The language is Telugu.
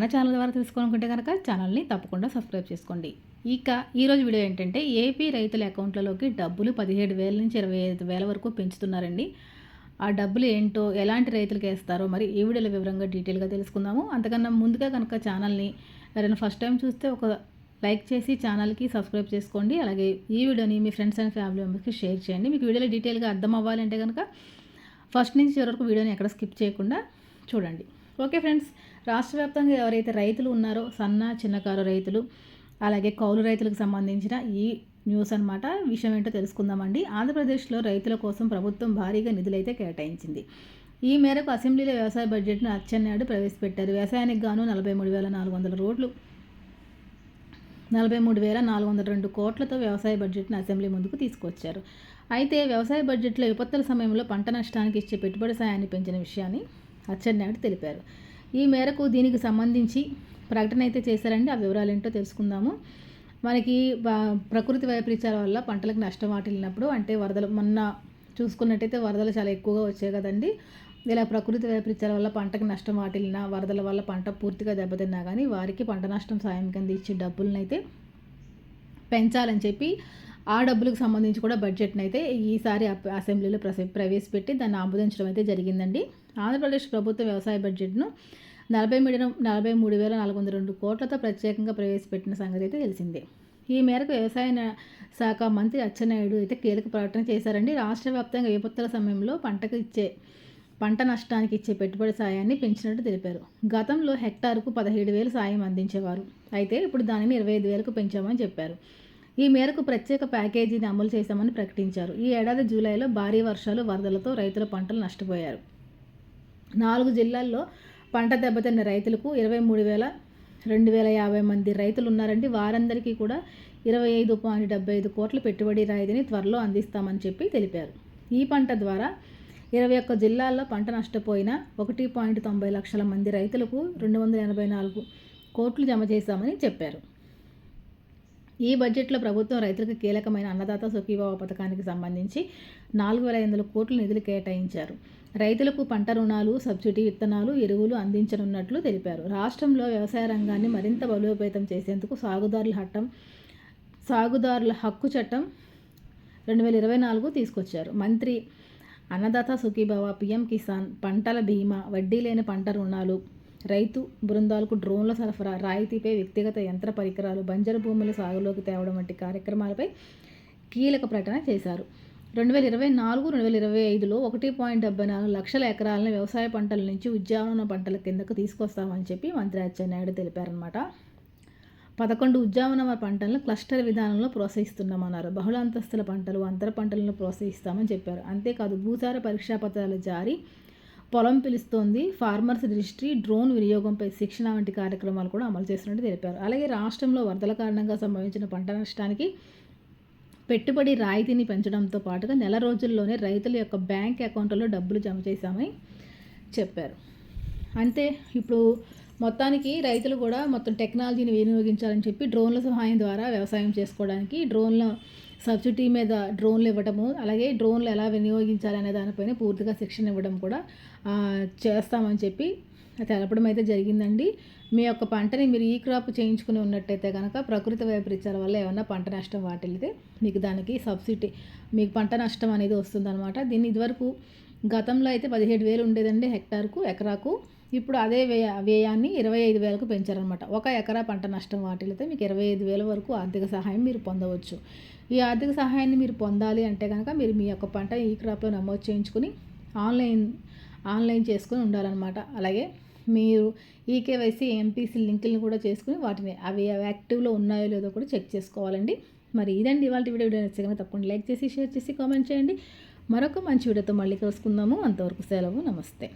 మన ఛానల్ ద్వారా తెలుసుకోవాలనుకుంటే కనుక ఛానల్ని తప్పకుండా సబ్స్క్రైబ్ చేసుకోండి. ఇక ఈరోజు వీడియో ఏంటంటే ఏపీ రైతుల అకౌంట్లలోకి డబ్బులు పదిహేడు వేల నుంచి ఇరవై ఐదు వేల వరకు పెంచుతున్నారండి. ఆ డబ్బులు ఏంటో ఎలాంటి రైతులకు వేస్తారో మరి ఈ వీడియోలో వివరంగా డీటెయిల్గా తెలుసుకుందాము. అంతకన్నా ముందుగా కనుక ఛానల్ని ఎవరైనా ఫస్ట్ టైం చూస్తే ఒక లైక్ చేసి ఛానల్కి సబ్స్క్రైబ్ చేసుకోండి. అలాగే ఈ వీడియోని మీ ఫ్రెండ్స్ అండ్ ఫ్యామిలీ మెంబర్స్కి షేర్ చేయండి. మీకు వీడియోలో డీటెయిల్గా అర్థం అవ్వాలంటే కనుక ఫస్ట్ నుంచి చివరి వరకు వీడియోని ఎక్కడ స్కిప్ చేయకుండా చూడండి. ఓకే ఫ్రెండ్స్ రాష్ట్ర వ్యాప్తంగా ఎవరైతే రైతులు ఉన్నారో సన్న చిన్నకారు రైతులు అలాగే కౌలు రైతులకు సంబంధించిన ఈ న్యూస్ అనమాట విషయం ఏంటో తెలుసుకుందామండి. ఆంధ్రప్రదేశ్లో రైతుల కోసం ప్రభుత్వం భారీగా నిధులైతే కేటాయించింది. ఈ మేరకు అసెంబ్లీలో వ్యవసాయ బడ్జెట్ను అచ్చెన్నాయుడు ప్రవేశపెట్టారు. వ్యవసాయానికి గాను నలభై మూడు వేల నాలుగు వందల రోడ్లు నలభై మూడు వేల నాలుగు వందల రెండు కోట్లతో వ్యవసాయ బడ్జెట్ను అసెంబ్లీ ముందుకు తీసుకొచ్చారు. అయితే వ్యవసాయ బడ్జెట్లో విపత్తుల సమయంలో పంట నష్టానికి ఇచ్చే పెట్టుబడి సాయాన్ని పెంచిన విషయాన్ని అచ్చెన్నాయుడు తెలిపారు. ఈ మేరకు దీనికి సంబంధించి ప్రకటన అయితే చేశారండి. ఆ వివరాలు ఏంటో తెలుసుకుందాము. మనకి ప్రకృతి వైపరీత్యాల వల్ల పంటలకు నష్టం వాటిల్లినప్పుడు అంటే వరదలు మొన్న చూసుకున్నట్టయితే వరదలు చాలా ఎక్కువగా వచ్చాయి కదండి. ఇలా ప్రకృతి వైపరీత్యాల వల్ల పంటకు నష్టం వాటిల్లిన వరదల వల్ల పంట పూర్తిగా దెబ్బతిన్నా కానీ వారికి పంట నష్టం సాయం కింద ఇచ్చే డబ్బులను అయితే పెంచాలని చెప్పి ఆ డబ్బులకు సంబంధించి కూడా బడ్జెట్ని అయితే ఈసారి అసెంబ్లీలో ప్రవేశపెట్టి దాన్ని ఆమోదించడం అయితే జరిగిందండి. ఆంధ్రప్రదేశ్ ప్రభుత్వ వ్యవసాయ బడ్జెట్ను నలభై మూడు నలభై మూడు వేల నాలుగు వందల రెండు కోట్లతో ప్రత్యేకంగా ప్రవేశపెట్టిన సంగతి అయితే తెలిసిందే. ఈ మేరకు వ్యవసాయ శాఖ మంత్రి అచ్చెన్నాయుడు అయితే కీలక ప్రకటన చేశారండి. రాష్ట్ర వ్యాప్తంగా విపత్తుల సమయంలో పంటకు ఇచ్చే పంట నష్టానికి ఇచ్చే పెట్టుబడి సాయాన్ని పెంచినట్టు తెలిపారు. గతంలో హెక్టార్కు పదిహేడు వేలు సాయం అందించేవారు. అయితే ఇప్పుడు దానిని ఇరవై ఐదు వేలకు పెంచామని చెప్పారు. ఈ మేరకు ప్రత్యేక ప్యాకేజీని అమలు చేశామని ప్రకటించారు. ఈ ఏడాది జూలైలో భారీ వర్షాలు వరదలతో రైతుల పంటలు నష్టపోయారు. నాలుగు జిల్లాల్లో పంట దెబ్బతిన్న రైతులకు ఇరవై మూడు వేల రెండు వేల యాభై మంది రైతులు ఉన్నారండి. వారందరికీ కూడా ఇరవై ఐదు పాయింట్ డెబ్బై ఐదు కోట్ల పెట్టుబడి రాయితీని త్వరలో అందిస్తామని చెప్పి తెలిపారు. ఈ పంట ద్వారా ఇరవై ఒక్క జిల్లాల్లో పంట నష్టపోయిన ఒకటి పాయింట్ తొంభై లక్షల మంది రైతులకు రెండు వందల ఎనభై నాలుగు కోట్లు జమ చేశామని చెప్పారు. ఈ బడ్జెట్లో ప్రభుత్వం రైతులకు కీలకమైన అన్నదాత సుఖీభావ పథకానికి సంబంధించి నాలుగు వేల ఐదు వందల కోట్ల నిధులు కేటాయించారు. రైతులకు పంట రుణాలు సబ్సిడీ విత్తనాలు ఎరువులు అందించనున్నట్లు తెలిపారు. రాష్ట్రంలో వ్యవసాయ రంగాన్ని మరింత బలోపేతం చేసేందుకు సాగుదారుల హట్టం సాగుదారుల హక్కు చట్టం రెండు వేల ఇరవై నాలుగు తీసుకొచ్చారు. మంత్రి అన్నదాత సుఖీభావ పిఎం కిసాన్ పంటల బీమా వడ్డీ లేని పంట రుణాలు రైతు బృందాలకు డ్రోన్ల సరఫరా రాయితీపై వ్యక్తిగత యంత్ర పరికరాలు బంజరు భూముల సాగులోకి తేవడం వంటి కార్యక్రమాలపై కీలక ప్రకటన చేశారు. రెండు వేల ఇరవై నాలుగు రెండు వేల ఇరవై ఐదులో ఒకటి పాయింట్ డెబ్బై నాలుగు లక్షల ఎకరాలను వ్యవసాయ పంటల నుంచి ఉద్యానవన పంటల కిందకు తీసుకొస్తామని చెప్పి మంత్రి అచ్చెన్నాయుడు తెలిపారనమాట పదకొండు ఉద్యానవన పంటలను క్లస్టర్ విధానంలో ప్రోత్సహిస్తున్నామన్నారు. బహుళ అంతస్తుల పంటలు అంతర పంటలను ప్రోత్సహిస్తామని చెప్పారు. అంతేకాదు భూసార పరీక్షా పత్రాల జారీ పొలం పిలుస్తోంది. ఫార్మర్స్ రిజిస్ట్రీ డ్రోన్ వినియోగంపై శిక్షణ వంటి కార్యక్రమాలు కూడా అమలు చేస్తున్నట్టు తెలిపారు. అలాగే రాష్ట్రంలో వరదల కారణంగా సంభవించిన పంట నష్టానికి పెట్టుబడి రాయితీని పెంచడంతో పాటుగా నెల రోజుల్లోనే రైతుల యొక్క బ్యాంక్ అకౌంట్లలో డబ్బులు జమ చేశామని చెప్పారు. అంతే ఇప్పుడు మొత్తానికి రైతులు కూడా మొత్తం టెక్నాలజీని వినియోగించాలని చెప్పి డ్రోన్ల సహాయం ద్వారా వ్యవసాయం చేసుకోవడానికి డ్రోన్ల సబ్సిడీ మీద డ్రోన్లు ఇవ్వడము అలాగే డ్రోన్లు ఎలా వినియోగించాలనే దానిపైన పూర్తిగా శిక్షణ ఇవ్వడం కూడా చేస్తామని చెప్పి తెలపడం అయితే జరిగిందండి. మీ యొక్క పంటని మీరు ఈ క్రాప్ చేయించుకుని ఉన్నట్టయితే కనుక ప్రకృతి వైపరీత్యాల వల్ల ఏమన్నా పంట నష్టం వాటిల్లితే మీకు దానికి సబ్సిడీ మీకు పంట నష్టం అనేది వస్తుందన్నమాట. దీన్ని ఇదివరకు గతంలో అయితే పదిహేడు వేలు ఉండేదండి హెక్టార్కు ఎకరాకు. ఇప్పుడు అదే వ్యయ వ్యయాన్ని ఇరవై ఐదు వేలకు పెంచారనమాట ఒక ఎకరా పంట నష్టం వాటిల్లితే మీకు ఇరవై ఐదు వేల వరకు ఆర్థిక సహాయం మీరు పొందవచ్చు. ఈ ఆర్థిక సహాయాన్ని మీరు పొందాలి అంటే కనుక మీరు మీ యొక్క పంట ఈ క్రాప్లో నమోదు చేయించుకుని ఆన్లైన్ ఆన్లైన్ చేసుకుని ఉండాలన్నమాట. అలాగే మీరు ఈకేవైసీ ఎంపీసీ లింకులను కూడా చేసుకుని వాటిని అవి యాక్టివ్లో ఉన్నాయో లేదో కూడా చెక్ చేసుకోవాలండి. మరి ఇదండి ఇవాళ వీడియో. వీడియో నచ్చగానే తప్పకుండా లైక్ చేసి షేర్ చేసి కామెంట్ చేయండి. మరొక మంచి వీడియోతో మళ్ళీ కలుసుకుందాము. అంతవరకు సెలవు. నమస్తే.